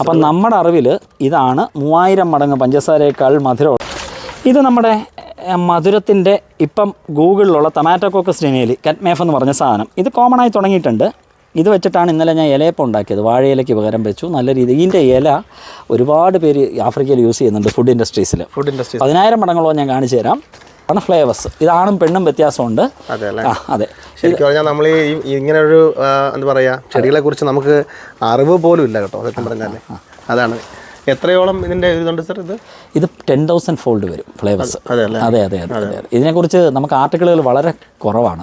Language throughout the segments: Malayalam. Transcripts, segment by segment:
അപ്പം നമ്മുടെ അറിവിൽ ഇതാണ് മൂവായിരം മടങ്ങ് പഞ്ചസാരയേക്കാൾ മധുരം ഇത് നമ്മുടെ മധുരത്തിന്റെ ഇപ്പം ഗൂഗിളിലുള്ള ടൊമാറ്റോക്കോക്ക് ശ്രീനയിൽ കറ്റ്മേഫ് എന്ന് പറഞ്ഞ സാധനം. ഇത് കോമൺ ആയി തുടങ്ങിയിട്ടുണ്ട്. ഇത് വെച്ചിട്ടാണ് ഇന്നലെ ഞാൻ ഇലയപ്പം ഉണ്ടാക്കിയത്. വാഴയിലയ്ക്ക് പകരം വെച്ചു. നല്ല രീതിയിൽ ഇതിന്റെ ഇല ഒരുപാട് പേര് ആഫ്രിക്കയിൽ യൂസ് ചെയ്യുന്നുണ്ട് ഫുഡ് ഇൻഡസ്ട്രീസിൽ ഫുഡ് ഇൻഡസ്ട്രി പതിനായിരം മടങ്ങളോ ഞാൻ കാണിച്ചു തരാം. ആണ് ഫ്ലേവേഴ്സ് ഇതാണും പെണ്ണും വ്യത്യാസമുണ്ട്. അതെ ആ അതെ. ശരിക്കും പറഞ്ഞാൽ നമ്മൾ ഈ ഇങ്ങനെ ഒരു എന്താ പറയാ ചെടികളെ കുറിച്ച് നമുക്ക് അറിവ് പോലും ഇല്ല കേട്ടോ സത്യം പറഞ്ഞാൽ അതാണ് എത്രയോളം ഇതിന്റെ ഇതുണ്ട് സർ ഇത്? ഇത് ടെൻ തൗസൻഡ് ഫോൾഡ് വരും ഫ്ലേവേഴ്സ് അതെ അതെ അതെ അതെ. ഇതിനെക്കുറിച്ച് നമുക്ക് ആർട്ടിക്കിളുകൾ വളരെ കുറവാണ്.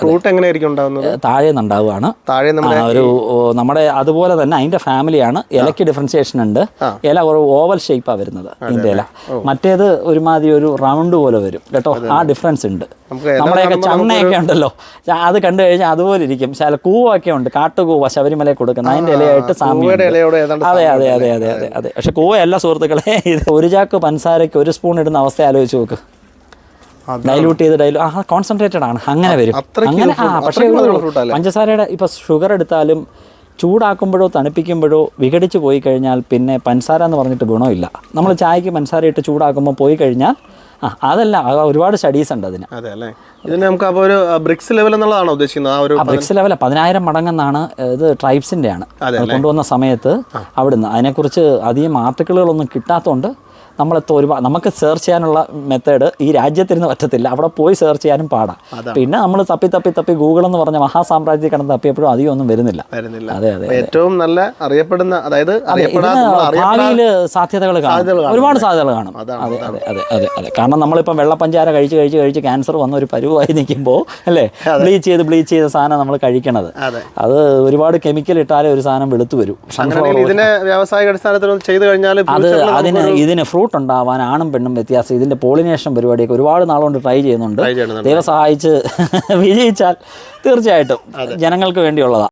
ഫ്രൂട്ട് എങ്ങനെയായിരിക്കും ഉണ്ടാവുന്നത്? താഴെ നിന്നുണ്ടാവുകയാണ് താഴെ ഒരു നമ്മുടെ അതുപോലെ തന്നെ അതിന്റെ ഫാമിലിയാണ് ഇലയ്ക്ക് ഡിഫറൻസിയേഷൻ ഉണ്ട്. ഇല ഒരു ഓവൽ ഷേപ്പാണ് വരുന്നത് ഇതിന്റെ ഇല. മറ്റേത് ഒരുമാതിരി ഒരു റൗണ്ട് പോലെ വരും. കേട്ടോ? ആ ഡിഫറൻസ് ഉണ്ട്. നമ്മുടെയൊക്കെ ചണ്ണയൊക്കെ ഉണ്ടല്ലോ. അത് കണ്ടു കഴിഞ്ഞാൽ അതുപോലെ ഇരിക്കും. ചില കൂവൊക്കെ ഉണ്ട്. കാട്ടുകൂവ ശബരിമലയിൽ കൊടുക്കുന്ന. അതിന്റെ ഇലയായിട്ട് സാമ്യം അതെ അതെ അതെ അതെ അതെ. അതെ. പക്ഷെ കോവയല്ല സുഹൃത്തുക്കളെ ഇത് ഒരു ചാക്ക് പഞ്ചസാരയ്ക്ക് ഒരു സ്പൂൺ ഇടുന്ന അവസ്ഥ ആലോചിച്ച് നോക്ക്. ഡൈലൂട്ട് ചെയ്ത് ഡൈലൂ ആ കോൺസെൻട്രേറ്റഡ് ആണ്. അങ്ങനെ വരും. അങ്ങനെ ആ പക്ഷേ? പഞ്ചസാരയുടെ ഇപ്പം ഷുഗർ എടുത്താലും ചൂടാക്കുമ്പോഴോ തണുപ്പിക്കുമ്പോഴോ വിഘടിച്ച് പോയി കഴിഞ്ഞാൽ പിന്നെ പഞ്ചസാര എന്ന് പറഞ്ഞിട്ട് ഗുണമില്ല. നമ്മൾ ചായക്ക് പഞ്ചസാര ഇട്ട് ചൂടാക്കുമ്പോൾ പോയി കഴിഞ്ഞാൽ ആ അതല്ല ഒരുപാട് സ്റ്റഡീസ് ഉണ്ട് അതിന്. അതെ അല്ലേ? ഇതിന് നമുക്ക് അപ്പോൾ ഒരു ബ്രിക്സ് ലെവൽ എന്നുള്ളതാണോ ഉദ്ദേശിക്കുന്നത്? ആ ഒരു ബ്രിക്സ് ലെവൽ പതിനായിരം മടങ്ങെന്നാണ് ഇത് ട്രൈബ്സിന്റെ ആണ് കൊണ്ടുവന്ന സമയത്ത് അവിടുന്ന്. അതിനെക്കുറിച്ച് അധികം ആർട്ടിക്കിളുകളൊന്നും കിട്ടാത്തതുകൊണ്ട് നമ്മളെത്തോ ഒരു നമുക്ക് സെർച്ച് ചെയ്യാനുള്ള മെത്തേഡ് ഈ രാജ്യത്തിരുന്ന് പറ്റത്തില്ല. അവിടെ പോയി സെർച്ച് ചെയ്യാനും പാടാം. പിന്നെ നമ്മൾ തപ്പി തപ്പി തപ്പി ഗൂഗിൾ എന്ന് പറഞ്ഞ മഹാസാമ്രാജ്യത്തിൽ കിടന്ന് തപ്പിയപ്പോഴും അധികം ഒന്നും വരുന്നില്ല. വരുന്നില്ല. അതെ അതെ ഏറ്റവും നല്ല അറിയപ്പെടുന്ന അതായത് ഭാവിയിൽ സാധ്യതകൾ കാണും. ഒരുപാട് സാധ്യതകൾ കാണും. അതെ അതെ അതെ അതെ അതെ. കാരണം നമ്മളിപ്പം വെള്ളപ്പഞ്ചാര കഴിച്ച് കഴിച്ച് കഴിച്ച് ക്യാൻസർ വന്ന ഒരു പരുവായി നിൽക്കുമ്പോൾ അല്ലേ? ബ്ലീച്ച് ചെയ്ത് ബ്ലീച്ച് ചെയ്ത സാധനം നമ്മൾ കഴിക്കണത്. അതെ. ഒരുപാട് കെമിക്കൽ ഇട്ടാലേ ഒരു സാധനം വെളുത്തു വരും. അങ്ങനെ ഇതിനെ വ്യാവസായിക അടിസ്ഥാനത്തിൽ ചെയ്തു കഴിഞ്ഞാൽ അത് അതിന് ഇതിന് ഫ്രൂട്ട് ഉണ്ടാവാൻ ആണും പെണ്ണും വ്യത്യാസം. ഇതിന്റെ പോളിനേഷൻ പരിപാടിയൊക്കെ ഒരുപാട് നാളുകൊണ്ട് ട്രൈ ചെയ്യുന്നുണ്ട്. ദൈവം സഹായിച്ച് വിജയിച്ചാൽ തീർച്ചയായിട്ടും ജനങ്ങൾക്ക് വേണ്ടിയുള്ളതാണ്